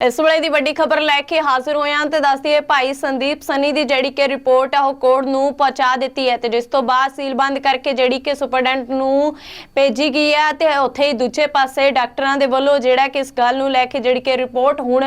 ਇਸ ਵੇਲੇ ਦੀ ਵੱਡੀ ਖਬਰ ਲੈ ਕੇ ਹਾਜ਼ਰ ਹੋਏ ਹਾਂ ਤੇ ਦੱਸਦੀ ਹੈ ਭਾਈ ਸੰਦੀਪ ਸਨੀ ਦੀ ਜਿਹੜੀ ਕਿ ਰਿਪੋਰਟ ਆ, ਉਹ ਕੋਰਟ ਨੂੰ ਪਹੁੰਚਾ ਦਿੱਤੀ ਹੈ ਤੇ ਜਿਸ ਤੋਂ ਬਾਅਦ ਸੀਲਬੰਦ ਕਰਕੇ ਜਿਹੜੀ ਕਿ ਸੁਪਰਡੈਂਟ ਨੂੰ ਭੇਜੀ ਗਈ ਹੈ ਤੇ ਉੱਥੇ ਹੀ ਦੂਜੇ ਪਾਸੇ ਡਾਕਟਰਾਂ ਦੇ ਵੱਲੋਂ ਜਿਹੜਾ ਕਿ ਇਸ ਗੱਲ ਨੂੰ ਲੈ ਕੇ ਜਿਹੜੀ ਕਿ ਰਿਪੋਰਟ ਹੁਣ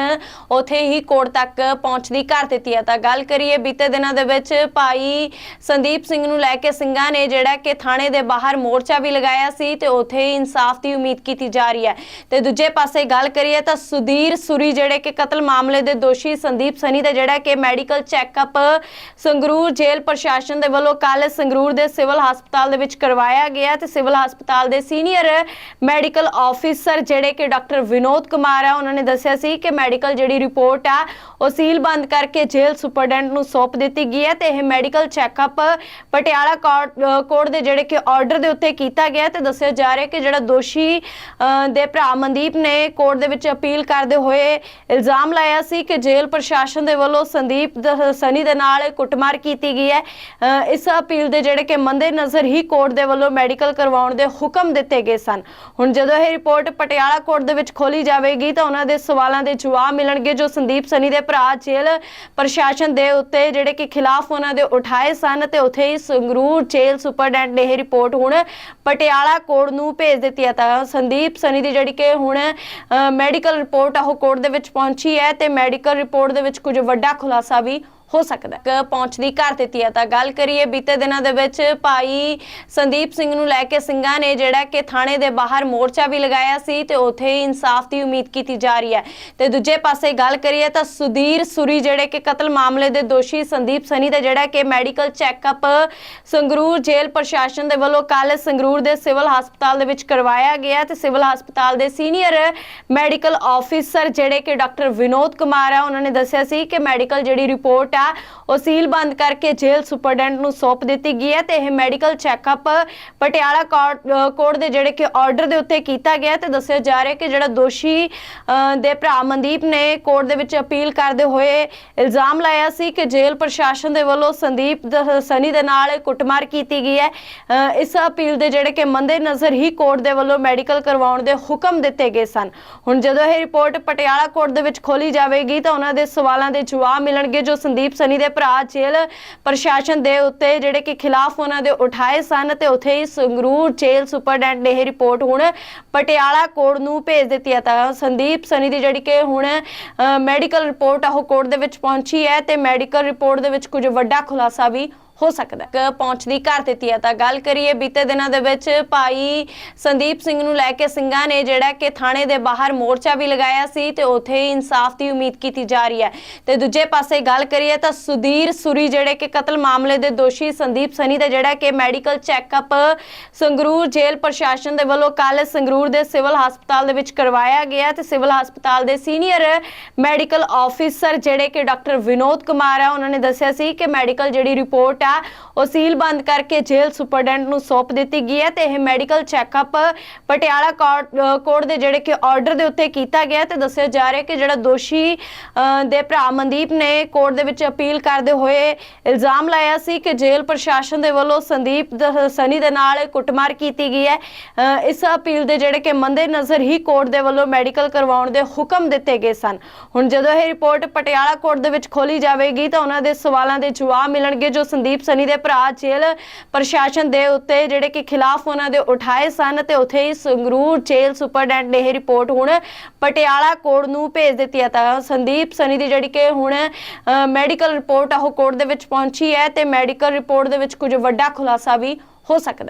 ਉੱਥੇ ਹੀ ਕੋਰਟ ਤੱਕ ਪਹੁੰਚਦੀ ਕਰ ਦਿੱਤੀ ਹੈ। ਤਾਂ ਗੱਲ ਕਰੀਏ ਬੀਤੇ ਦਿਨਾਂ ਦੇ ਵਿੱਚ ਭਾਈ ਸੰਦੀਪ ਸਿੰਘ ਨੂੰ ਲੈ ਕੇ ਸਿੰਘਾਂ ਨੇ ਜਿਹੜਾ ਕਿ ਥਾਣੇ ਦੇ ਬਾਹਰ ਮੋਰਚਾ ਵੀ ਲਗਾਇਆ ਸੀ ਤੇ ਉੱਥੇ ਹੀ ਇਨਸਾਫ ਦੀ ਉਮੀਦ ਕੀਤੀ ਜਾ ਰਹੀ ਹੈ। ਤੇ ਦੂਜੇ ਪਾਸੇ ਗੱਲ ਕਰੀਏ ਤਾਂ ਸੁਧੀਰ ਸੁਰੀ ਜਿਹੜੇ ਕਿ ਕਤਲ ਮਾਮਲੇ ਦੇ ਦੋਸ਼ੀ ਸੰਦੀਪ ਸਨੀ ਦਾ ਜਿਹੜਾ ਕਿ ਮੈਡੀਕਲ ਚੈੱਕਅਪ ਸੰਗਰੂਰ ਜੇਲ੍ਹ ਪ੍ਰਸ਼ਾਸਨ ਦੇ ਵੱਲੋਂ ਕੱਲ ਸੰਗਰੂਰ ਦੇ ਸਿਵਲ ਹਸਪਤਾਲ ਦੇ ਵਿੱਚ ਕਰਵਾਇਆ ਗਿਆ ਤੇ ਸਿਵਲ ਹਸਪਤਾਲ ਦੇ ਸੀਨੀਅਰ ਮੈਡੀਕਲ ਆਫੀਸਰ ਜਿਹੜੇ ਕਿ ਡਾਕਟਰ ਵਿਨੋਦ ਕੁਮਾਰ ਆ, ਉਹਨਾਂ ਨੇ ਦੱਸਿਆ ਸੀ ਕਿ ਮੈਡੀਕਲ ਜਿਹੜੀ ਰਿਪੋਰਟ ਆ, ਉਹ ਸੀਲ ਬੰਦ ਕਰਕੇ ਜੇਲ੍ਹ ਸੁਪਰਡੈਂਟ ਨੂੰ ਸੌਂਪ ਦਿੱਤੀ ਗਈ ਹੈ ਤੇ ਇਹ medical checkup Patiala court court ਦੇ ਜਿਹੜੇ ਕਿ ਆਰਡਰ ਦੇ ਉੱਤੇ ਕੀਤਾ ਗਿਆ ਤੇ ਦੱਸਿਆ ਜਾ ਰਿਹਾ ਕਿ ਜਿਹੜਾ ਦੋਸ਼ੀ ਦੇ ਭਰਾ ਮਨਦੀਪ ਨੇ ਕੋਰਟ ਦੇ ਵਿੱਚ ਅਪੀਲ ਕਰਦੇ ਹੋਏ ਇਲਜ਼ਾਮ ਲਾਇਆ ਸੀ ਕਿ ਜੇਲ੍ਹ ਪ੍ਰਸ਼ਾਸਨ ਦੇ ਵੱਲੋਂ ਸੰਦੀਪ ਸਨੀ ਦੇ ਨਾਲ ਕੁੱਟਮਾਰ ਕੀਤੀ ਗਈ ਹੈ। ਇਸ ਅਪੀਲ ਦੇ ਜਿਹੜੇ ਕਿ ਮੰਦੇ ਨਜ਼ਰ ਹੀ ਕੋਰਟ ਦੇ ਵੱਲੋਂ ਮੈਡੀਕਲ ਕਰਵਾਉਣ ਦੇ ਹੁਕਮ ਦਿੱਤੇ ਗਏ ਸਨ। ਹੁਣ ਜਦੋਂ ਇਹ ਰਿਪੋਰਟ ਪਟਿਆਲਾ ਕੋਰਟ ਦੇ ਵਿੱਚ ਖੋਲੀ ਜਾਵੇਗੀ ਤਾਂ ਉਹਨਾਂ ਦੇ ਸਵਾਲਾਂ ਦੇ ਜਵਾਬ ਮਿਲਣਗੇ ਜੋ ਸੰਦੀਪ ਸਨੀ ਦੇ ਭਰਾ ਜੇਲ੍ਹ ਪ੍ਰਸ਼ਾਸਨ ਦੇ ਉੱਤੇ ਜਿਹੜੇ ਕਿ ਖਿਲਾਫ ਉਹਨਾਂ ਦੇ ਉਠਾਏ ਸਨ ਤੇ ਉੱਥੇ ਹੀ ਸੰਗਰੂਰ ਜੇਲ੍ਹ ਸੁਪਰਡੈਂਟ ਨੇ ਇਹ ਰਿਪੋਰਟ ਹੁਣ ਪਟਿਆਲਾ ਕੋਰਟ ਨੂੰ ਭੇਜ ਦਿੱਤੀ ਹੈ। ਤਾਂ ਸੰਦੀਪ ਸਨੀ ਦੀ ਜਿਹੜੀ ਕਿ ਹੁਣ ਮੈਡੀਕਲ ਰਿਪੋਰਟ ਆ, ਉਹ ਕੋਰਟ ਦੇ ਵਿੱਚ ਪਹੁੰਚੀ ਹੈ ਤੇ ਮੈਡੀਕਲ ਰਿਪੋਰਟ ਦੇ ਵਿੱਚ ਕੁਝ ਵੱਡਾ ਖੁਲਾਸਾ ਵੀ ਹੋ ਸਕਦਾ ਹੈ। ਪਹੁੰਚਦੀ ਕਰ ਦਿੱਤੀ ਹੈ ਤਾਂ ਗੱਲ ਕਰੀਏ, ਬੀਤੇ ਦਿਨਾਂ ਦੇ ਵਿੱਚ ਭਾਈ ਸੰਦੀਪ ਸਿੰਘ ਨੂੰ ਲੈ ਕੇ ਸਿੰਘਾਂ ਨੇ ਜਿਹੜਾ ਕਿ ਥਾਣੇ ਦੇ ਬਾਹਰ ਮੋਰਚਾ ਵੀ ਲਗਾਇਆ ਸੀ ਤੇ ਉੱਥੇ ਇਨਸਾਫ ਦੀ ਉਮੀਦ ਕੀਤੀ ਜਾ ਰਹੀ ਹੈ। ਤੇ ਦੂਜੇ ਪਾਸੇ ਗੱਲ ਕਰੀਏ ਤਾਂ ਸੁਧੀਰ ਸੁਰੀ ਜਿਹੜੇ ਕਿ ਕਤਲ ਮਾਮਲੇ ਦੇ ਦੋਸ਼ੀ ਸੰਦੀਪ ਸਨੀ ਦਾ ਜਿਹੜਾ ਕਿ ਮੈਡੀਕਲ ਚੈੱਕਅਪ ਸੰਗਰੂਰ ਜੇਲ੍ਹ ਪ੍ਰਸ਼ਾਸਨ ਦੇ ਵੱਲੋਂ ਕੱਲ ਸੰਗਰੂਰ ਦੇ ਸਿਵਲ ਹਸਪਤਾਲ ਦੇ ਵਿੱਚ ਕਰਵਾਇਆ ਗਿਆ ਤੇ ਸਿਵਲ ਹਸਪਤਾਲ ਦੇ ਸੀਨੀਅਰ ਮੈਡੀਕਲ ਆਫੀਸਰ ਜਿਹੜੇ ਕਿ ਡਾਕਟਰ ਵਿਨੋਦ ਕੁਮਾਰ ਆ, ਉਹਨਾਂ ਨੇ ਦੱਸਿਆ ਸੀ ਕਿ ਮੈਡੀਕਲ ਜਿਹੜੀ ਰਿਪੋਰਟ ਆ। ਉਹ ਸੀਲ ਬੰਦ ਕਰਕੇ ਜੇਲ੍ਹ ਸੁਪਰਡੈਂਟ ਨੂੰ ਸੌਂਪ ਦਿੱਤੀ ਗਈ ਹੈ ਤੇ ਇਹ ਮੈਡੀਕਲ ਚੈੱਕਅਪ ਪਟਿਆਲਾ ਕੋਰਟ ਦੇ ਜਿਹੜੇ ਕਿ ਆਰਡਰ ਦੇ ਉੱਤੇ ਕੀਤਾ ਗਿਆ ਤੇ ਦੱਸਿਆ ਜਾ ਰਿਹਾ ਕਿ ਜਿਹੜਾ ਦੋਸ਼ੀ ਦੇ ਭਰਾ ਮਨਦੀਪ ਨੇ ਕੋਰਟ ਦੇ ਵਿੱਚ ਅਪੀਲ ਕਰਦੇ ਹੋਏ ਇਲਜ਼ਾਮ ਲਾਇਆ ਸੀ ਕਿ ਜੇਲ੍ਹ ਪ੍ਰਸ਼ਾਸਨ ਦੇ ਵੱਲੋਂ ਸੰਦੀਪ ਸਨੀ ਦੇ ਨਾਲ ਕੁੱਟਮਾਰ ਕੀਤੀ ਗਈ ਹੈ। ਇਸ ਅਪੀਲ ਦੇ ਜਿਹੜੇ ਕਿ ਮੰਦੇ ਨਜ਼ਰ ਹੀ ਕੋਰਟ ਦੇ ਵੱਲੋਂ ਮੈਡੀਕਲ ਕਰਵਾਉਣ ਦੇ ਹੁਕਮ ਦਿੱਤੇ ਗਏ ਸਨ। ਹੁਣ ਜਦੋਂ ਇਹ ਰਿਪੋਰਟ ਪਟਿਆਲਾ ਕੋਰਟ ਦੇ ਵਿੱਚ ਖੋਲੀ ਜਾਵੇਗੀ ਤਾਂ ਉਹਨਾਂ ਦੇ ਸਵਾਲਾਂ ਦੇ ਜਵਾਬ ਮਿਲਣਗੇ ਜੋ ਸੰਦੀਪ ਸਨੀ ਦੇ ਭਰਾ ਜੇਲ੍ਹ ਪ੍ਰਸ਼ਾਸਨ ਦੇ ਉੱਤੇ ਜਿਹੜੇ ਕਿ ਖਿਲਾਫ ਉਹਨਾਂ ਦੇ ਉਠਾਏ ਸਨ ਤੇ ਉੱਥੇ ਹੀ ਸੰਗਰੂਰ ਜੇਲ੍ਹ ਸੁਪਰਡੈਂਟ ਨੇ ਇਹ ਰਿਪੋਰਟ ਹੁਣ ਪਟਿਆਲਾ ਕੋਰਟ ਨੂੰ ਭੇਜ ਦਿੱਤੀ ਹੈ। ਤਾਂ ਸੰਦੀਪ ਸਨੀ ਦੀ ਜਿਹੜੀ ਕਿ ਹੁਣ ਮੈਡੀਕਲ ਰਿਪੋਰਟ ਆ, ਉਹ ਕੋਰਟ ਦੇ ਵਿੱਚ ਪਹੁੰਚੀ ਹੈ ਤੇ ਮੈਡੀਕਲ ਰਿਪੋਰਟ ਦੇ ਵਿੱਚ ਕੁਝ ਵੱਡਾ ਖੁਲਾਸਾ ਵੀ ਹੋ ਸਕਦਾ ਹੈ। ਪਹੁੰਚਦੀ ਕਰ ਦਿੱਤੀ ਹੈ ਤਾਂ ਗੱਲ ਕਰੀਏ, ਬੀਤੇ ਦਿਨਾਂ ਦੇ ਵਿੱਚ ਭਾਈ ਸੰਦੀਪ ਸਿੰਘ ਨੂੰ ਲੈ ਕੇ ਸਿੰਘਾਂ ਨੇ ਜਿਹੜਾ ਕਿ ਥਾਣੇ ਦੇ ਬਾਹਰ ਮੋਰਚਾ ਵੀ ਲਗਾਇਆ ਸੀ ਤੇ ਉੱਥੇ ਹੀ ਇਨਸਾਫ ਦੀ ਉਮੀਦ ਕੀਤੀ ਜਾ ਰਹੀ ਹੈ। ਤੇ ਦੂਜੇ ਪਾਸੇ ਗੱਲ ਕਰੀਏ ਤਾਂ ਸੁਧੀਰ ਸੁਰੀ ਜਿਹੜੇ ਕਿ ਕਤਲ ਮਾਮਲੇ ਦੇ ਦੋਸ਼ੀ ਸੰਦੀਪ ਸਨੀ ਦਾ ਜਿਹੜਾ ਕਿ ਮੈਡੀਕਲ ਚੈੱਕਅਪ ਸੰਗਰੂਰ ਜੇਲ੍ਹ ਪ੍ਰਸ਼ਾਸਨ ਦੇ ਵੱਲੋਂ ਕੱਲ ਸੰਗਰੂਰ ਦੇ ਸਿਵਲ ਹਸਪਤਾਲ ਦੇ ਵਿੱਚ ਕਰਵਾਇਆ ਗਿਆ ਤੇ ਸਿਵਲ ਹਸਪਤਾਲ ਦੇ ਸੀਨੀਅਰ ਮੈਡੀਕਲ ਆਫੀਸਰ ਜਿਹੜੇ ਕਿ ਡਾਕਟਰ ਵਿਨੋਦ ਕੁਮਾਰ ਆ, ਉਹਨਾਂ ਨੇ ਦੱਸਿਆ ਸੀ ਕਿ ਮੈਡੀਕਲ ਜਿਹੜੀ ਰਿਪੋਰਟ ਆ ਉਹ ਸੀਲ ਬੰਦ ਕਰਕੇ ਜੇਲ੍ਹ ਸੁਪਰਡੈਂਟ ਨੂੰ ਸੌਂਪ ਦਿੱਤੀ ਗਈ ਹੈ ਤੇ ਇਹ ਮੈਡੀਕਲ ਚੈੱਕਅਪ ਪਟਿਆਲਾ ਕੋਰਟ ਦੇ ਜਿਹੜੇ ਕਿ ਆਰਡਰ ਦੇ ਉੱਤੇ ਕੀਤਾ ਗਿਆ ਤੇ ਦੱਸਿਆ ਜਾ ਰਿਹਾ ਕਿ ਜਿਹੜਾ ਦੋਸ਼ੀ ਦੇ ਭਰਾ ਮਨਦੀਪ ਨੇ ਕੋਰਟ ਦੇ ਵਿੱਚ ਅਪੀਲ ਕਰਦੇ ਹੋਏ ਇਲਜ਼ਾਮ ਲਾਇਆ ਸੀ ਕਿ ਜੇਲ੍ਹ ਪ੍ਰਸ਼ਾਸਨ ਦੇ ਵੱਲੋਂ ਸੰਦੀਪ ਸਨੀ ਦੇ ਨਾਲ ਕੁੱਟਮਾਰ ਕੀਤੀ ਗਈ ਹੈ। ਇਸ ਅਪੀਲ ਦੇ ਜਿਹੜੇ ਕਿ ਮੰਦੇ ਨਜ਼ਰ ਹੀ ਕੋਰਟ ਦੇ ਵੱਲੋਂ ਮੈਡੀਕਲ ਕਰਵਾਉਣ ਦੇ ਹੁਕਮ ਦਿੱਤੇ ਗਏ ਸਨ। ਹੁਣ ਜਦੋਂ ਇਹ ਰਿਪੋਰਟ ਪਟਿਆਲਾ ਕੋਰਟ ਦੇ ਵਿੱਚ ਖੋਲੀ ਜਾਵੇਗੀ ਤਾਂ ਉਹਨਾਂ ਦੇ ਸਵਾਲਾਂ ਦੇ ਜਵਾਬ ਮਿਲਣਗੇ ਜੋ ਸੰਦੀਪ ਸਨੀ ਦੇ ਭਰਾ ਜੇਲ੍ਹ ਪ੍ਰਸ਼ਾਸਨ ਦੇ ਉੱਤੇ ਜਿਹੜੇ ਕਿ ਖਿਲਾਫ ਉਹਨਾਂ ਦੇ ਉਠਾਏ ਸਨ ਤੇ ਉੱਥੇ ਹੀ ਸੰਗਰੂਰ ਜੇਲ੍ਹ ਸੁਪਰਡੈਂਟ ਨੇ ਇਹ ਰਿਪੋਰਟ ਹੁਣ ਪਟਿਆਲਾ ਕੋਰਟ ਨੂੰ ਭੇਜ ਦਿੱਤੀ ਹੈ। ਤਾਂ ਸੰਦੀਪ ਸਨੀ ਦੀ ਜਿਹੜੀ ਕਿ ਹੁਣ ਮੈਡੀਕਲ ਰਿਪੋਰਟ ਆ, ਉਹ ਕੋਰਟ ਦੇ ਵਿੱਚ ਪਹੁੰਚੀ ਹੈ ਤੇ ਮੈਡੀਕਲ ਰਿਪੋਰਟ ਦੇ ਵਿੱਚ ਕੁਝ ਵੱਡਾ ਖੁਲਾਸਾ ਵੀ ਹੋ ਸਕਦਾ